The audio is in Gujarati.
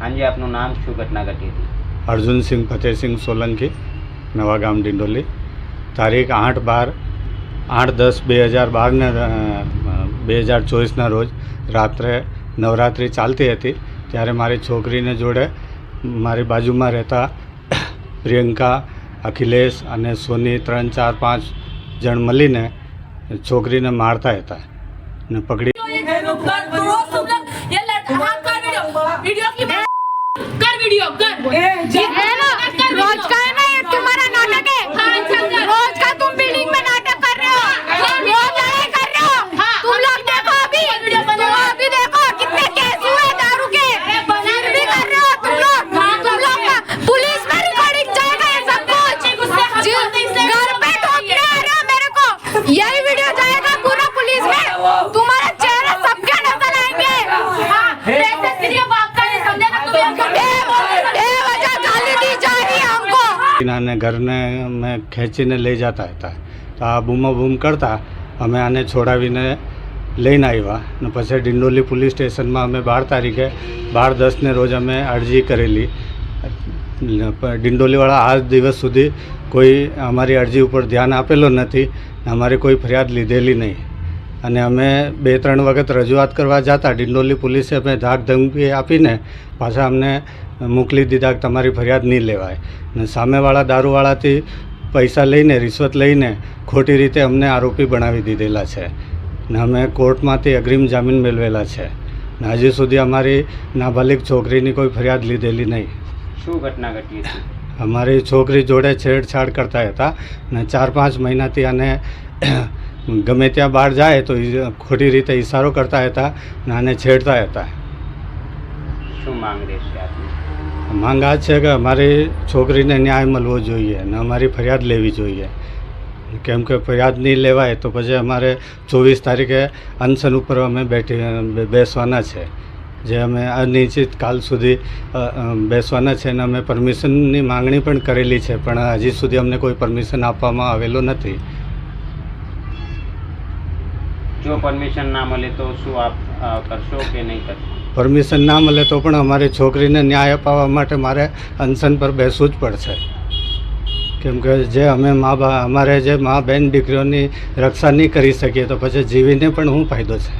હાજી આપનું નામ શું ઘટના ઘટી હતી અર્જુનસિંહ ફતેહસિંહ સોલંકી નવા ગામ ડિંડોલી. તારીખ આઠ બાર આઠ દસ બે હજાર બારને બે હજાર ચોવીસના રોજ રાત્રે નવરાત્રિ ચાલતી હતી. ત્યારે મારી છોકરીને જોડે મારી બાજુમાં રહેતા પ્રિયંકા અખિલેશ અને સોની ત્રણ ચાર પાંચ જણ મળીને છોકરીને મારતા હતા ને પકડી रोज का है ना ये तुम्हारा नाटक है। चल, चल। रोज का तुम बिल्डिंग में नाटक कर रहे हो। रोज लड़ाई कर रहे हो। तुम लोग देखो अभी। तुम अभी देखो कितने केस हुए दारू के। फिर भी कर रहे हो तुम लोग। तुम लोग रहे। का- पुलिस में रिकॉर्डिंग जाएगा ये सब कुछ। गुस्से हाथ जी, बोलते इसलिए घर पे ठोकने रहे हो मेरे को। यही આને ઘરને અમે ખેંચીને લઈ જતા હતા. તો આ બૂમો બૂમ કરતા અમે આને છોડાવીને લઈને આવ્યા ને પછી ડિંડોલી પોલીસ સ્ટેશનમાં અમે બાર તારીખે બાર દસને રોજ અમે અરજી કરેલી. ડિંડોલીવાળા આજ દિવસ સુધી કોઈ અમારી અરજી ઉપર ધ્યાન આપેલો નથી. અમારી કોઈ ફરિયાદ લીધેલી નહીં. અને અમે બે ત્રણ વખત રજૂઆત કરવા જતા. ડિંડોલી પોલીસે અમે ધાક ધમકી આપીને પાછા અમને મોકલી દીધા કે તમારી ફરિયાદ નહીં લેવાય. ને સામેવાળા દારૂવાળાથી પૈસા લઈને રિશ્વત લઈને ખોટી રીતે અમને આરોપી બનાવી દીધેલા છે. ને અમે કોર્ટમાંથી અગ્રિમ જામીન મેળવેલા છે. ને હજી સુધી અમારી નાબાલિગ છોકરીની કોઈ ફરિયાદ લીધેલી નહીં. શું ઘટના ઘટી અમારી છોકરી જોડે છેડછાડ કરતા હતા ને ચાર પાંચ મહિનાથી આને ગમે ત્યાં બહાર જાય તો ખોટી રીતે ઇશારો કરતા હતા અને છેડતા હતા શું માંગ રહેશે આપની? માંગ આ છે કે અમારી છોકરીને ન્યાય મળવો જોઈએ ને અમારી ફરિયાદ લેવી જોઈએ. કેમ કે ફરિયાદ નહીં લેવાય તો પછી અમારે ચોવીસ તારીખે અનશન ઉપર અમે બેઠી બેસવાના છે. જે અમે અનિશ્ચિત કાલ સુધી બેસવાના છે ને અમે પરમિશનની માંગણી પણ કરેલી છે પણ હજી સુધી અમને કોઈ પરમિશન આપવામાં આવેલો નથી. જો પરમિશન ના મળે તો શું આપ કરશો કે નહીં કરશો? પરમિશન ના મળે તો પણ અમારી છોકરીને ન્યાય અપાવવા માટે મારે અનશન પર બેસવું જ પડશે. કેમ કે જે અમે મા અમારે જે મા બેન દીકરીઓની રક્ષા નહીં કરી શકીએ તો પછી જીવીને પણ શું ફાયદો છે?